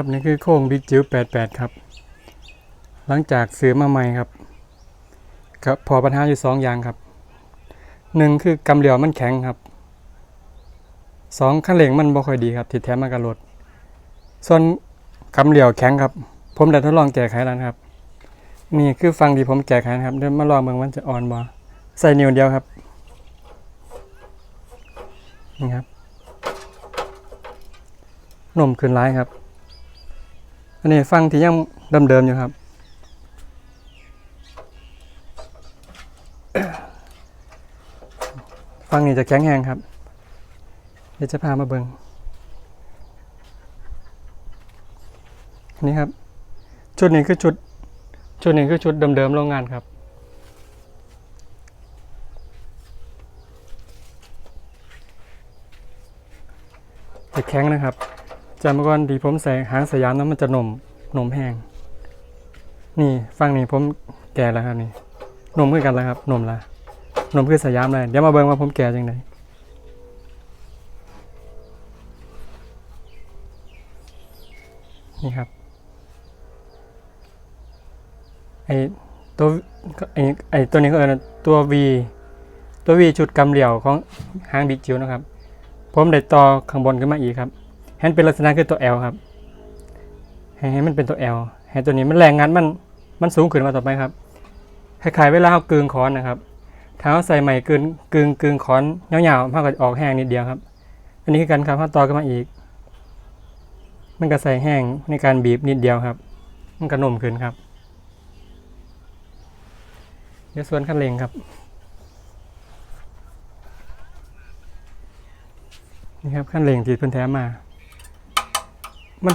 ครับนี่คือโค้งบิ๊กจิ๋ว88 ครับ หลังจากซื้อมาใหม่ครับครับพอปัญหาอยู่สองอย่างครับหนึ่งคือกำเหลี่ยวมันแข็งครับสองขั้นเร่งมันบ่ค่อยดีครับที่แถมมากับรถส่วนกำเหลี่ยวแข็งครับ ผมได้ทดลองแก้ไขแล้วนครับ นี่คือฟังที่ผมแก้ไขนะครับเดี๋ยวมาลองเบิ่งมันจะอ่อนบ่ใส่นิ้วเดียวครับนี่ครับนุ่มขึ้นร้ายครับ อันนี้ฟังที่ยังเดิมๆอยู่ครับ ฟังนี่จะแข็งแรงครับ เดี๋ยวจะพามาเบิงนี่ครับ ชุดนี้คือชุด ชุดนี้คือชุดเดิมๆโรงงานครับจะแข็งนะครับ จากเมื่อก่อนที่ผมใส่หางสยามนั้นมันจะหนมหนมแห้ง นี่ฟังนี่ผมแก่แล้วครับนี่หนมคือกันแล้วครับหนมละหนมคือสยามเลยเดี๋ยวมาเบิ่งว่าผมแก่จังไดนี่ครับไอตัวไอไอตัวนี้ก็เออตัว V ตัว V ชุดกำเหลี่ยวของหางบิ๊กจิ๋วนะครับ ผมได้ต่อข้างบนขึ้นมาอีกครับ ให้มันเป็นลักษณะคือตัว L ครับให้มันเป็นตัว L ให้ตัวนี้มันแรงงัดมันมันสูงขึ้นมาต่อไปครับคล้ายๆเวลาเรากึงค้อนนะครับถ้าเราใส่ใหม่กึงกึงกึงค้อนยาวๆมันก็จะออกแห้งนิดเดียวครับ อันนี้คือการครับถ้าต่อขึ้นมาอีก มันก็ใส่แห้งในการบีบนิดเดียวครับ มันก็นุ่มขึ้นครับเดี๋ยวส่วนขั้นเร่งครับนี่ครับขั้นเร่งที่เพิ่นแถมมา มัน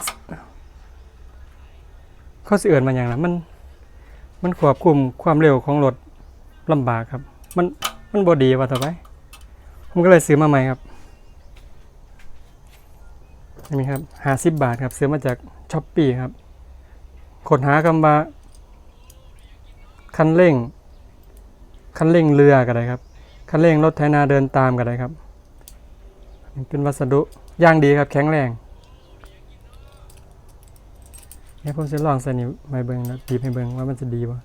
เข้อสิเอิญมาอย่างละมัน มันควบคุมความเร็วของรถลำบากครับ มันมันบอดีว่าต่อไป ผมก็เลยซื้อมาใหม่ครับนี่ครับห้าสิบบาทครับซื้อมาจากช้อปปี้ครับค้นหาคำว่าคันเร่ง คันเร่งเรือก็ได้ครับ คันเร่งรถไถนาเดินตามก็ได้ครับ เป็นวัสดุย่างดีครับแข็งแรง เดี๋ยวผมจะลองใส่นิ้วไม้เบิงแล้วบีบให้เบิงว่ามันจะดีป่ะ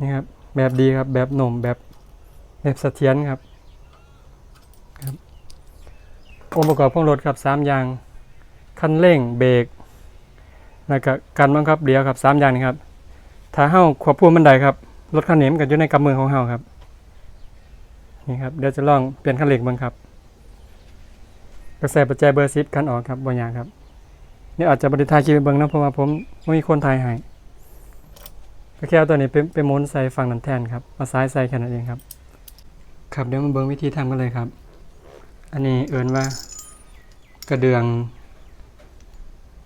นี่ครับ แบบดีครับ แบบหนุ่มแบบแบบเสถียรครับครับองค์ประกอบของรถครับสามอย่าง คันเร่งเบรกแล้วก็การบังคับเลี้ยวครับสามอย่างนี้ครับ ถ้าเฮาควบคุมมันได้ครับรถคันนี้มันก็อยู่ในกำมือของเฮาครับนี่ครับเดี๋ยวจะลองเปลี่ยนคันเร่งบ้างครับกระแสปัจจัยเบอร์ซิปคันออกครับบางอย่างครับ นี่อาจจะบริทายคลิปไปเบิ่งนะเพราะว่าผมไม่มีคนไทยให้ก็แค่ตัวนี้ไปไปหมุนใส่ฝั่งนั้นแทนครับเอาซ้ายใส่แค่นั้นเองครับ ครับเดี๋ยวมาเบิ่งวิธีทำกันเลยครับ อันนี้เอินว่ากระเดือง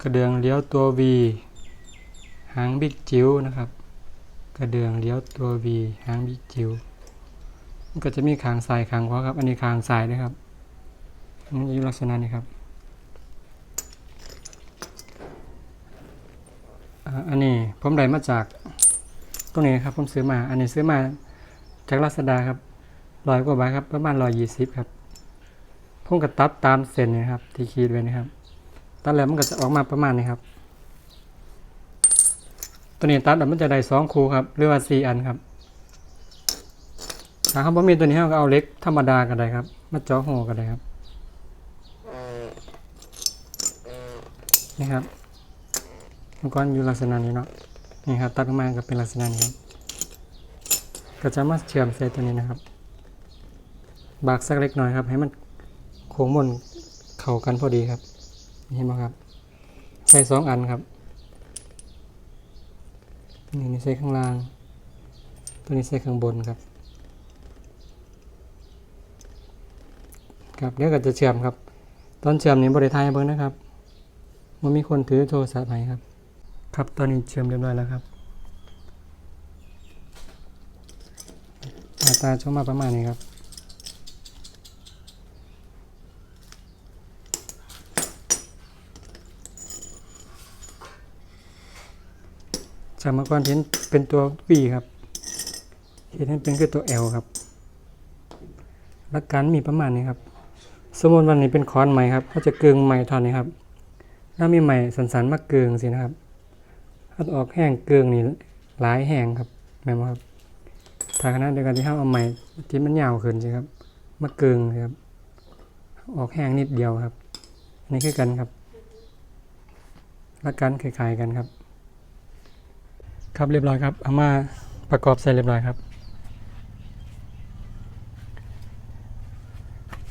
กระเดืองเลี้ยวตัว V หางบิ๊กจิ๋วนะครับ กระเดืองเลี้ยวตัว V หางบิ๊กจิ๋วมันก็จะมีคางซ้ายคางขวาครับ อันนี้คางซ้ายนะครับนอยู่ลักษณะนี้ครับอ่าอันนี้ ผมได้มาจากตรงนี้ครับ ผมซื้อมา อันนี้ซื้อมาจากลาซาด้าครับร้อยกว่าบาทครับ ประมาณร้อยยี่สิบครับผมก็ตัดตามเส้นนี่ครับ ที่ขีดไว้นะครับตัดแล้วมันก็จะออกมาประมาณนี้ครับ ตัวนี้ตัดแล้วมันจะได้สองคูครับ หรือว่าสี่อันครับถ้าเขาบ่มีตัวนี้เขาก็เอาเล็กธรรมดาก็ได้ครับ มาเจาะหัวก็ได้ครับ นี่ครับ มันก็อยู่ลักษณะนี้เนาะนี่ครับตัดออกมาก็เป็นลักษณะนี้ครับก็จะมาเชื่อมใส่ตัวนี้นะครับ บากสักเล็กน้อยครับ ให้มันโค้งมนเข้ากันพอดีครับนี่เห็นไหมครับ ใส่สองอันครับนี่นี่ใส่ข้างล่าง ตัวนี้ใส่ข้างบนครับครับเดี๋ยวก็จะเชื่อมครับ ตอนเชื่อมนี้บริทายเบิ่งนะครับมันมีคนถือโทรศัพท์ให้ครับ ครับตอนนี้เชื่อมเรียบร้อยแล้วครับหน้าตาชมมาประมาณนี้ครับ จากเมื่อก่อนเห็นเป็นตัว V ครับเห็นเป็นคือตัว L ครับหลักการมีประมาณนี้ครับสมมติวันนี้เป็นคอนไม้ครับเขาจะเกึงไม้ท่อนนี้ครับถ้ามีใหม่สันๆมากเกิงสินะครับ ถ้าออกแห้งเกิงนี่หลายแห้งครับแม่นบ่ครับถ้าขณะเดียวกันที่เฮาเอาใหม่ที่มันยาวขึ้นสิครับมาเกิงสิครับ ออกแห้งนิดเดียวครับอันนี้คือกันครับหลักการคล้ายๆกันครับ ครับเรียบร้อยครับเอามาประกอบใส่เรียบร้อยครับ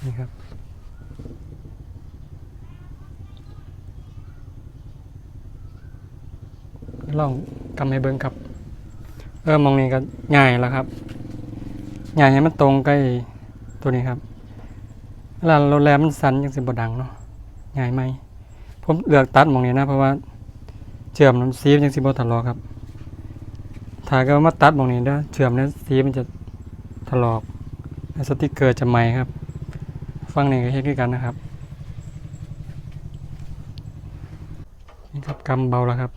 นี่ครับ ลองกำให้เบิ้งครับ เออมองนี้ก็ง่ายแล้วครับง่ายให้มันตรงใกล้ตัวนี้ครับเวลาเราแลมันสันยังสิบดังเนาะง่ายไหมผมเลือกตัดมองนี้นะ เพราะว่าเชื่อมน้ำซีมยังสิบทะลาะครับถ้าก็มาตัดมองนี้เด้อเชื่อมแล้วซีมันจะถลอกแล้วสติกเกอร์จะไหมครับ ฟังนี่ก็เฮ็ดคือกันนะครับนี่ครับกำเบาแล้วครับ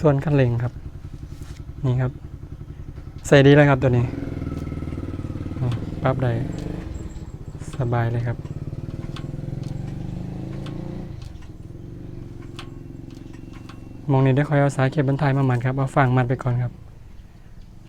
ส่วนคันเร่งครับ นี่ครับ ใส่ดีแล้วครับตัวนี้ปั๊บได้สบายเลยครับมองนี้ได้คอยเอาสายเคเบิลไทยมาหมันครับ เอาฟางมัดไปก่อนครับ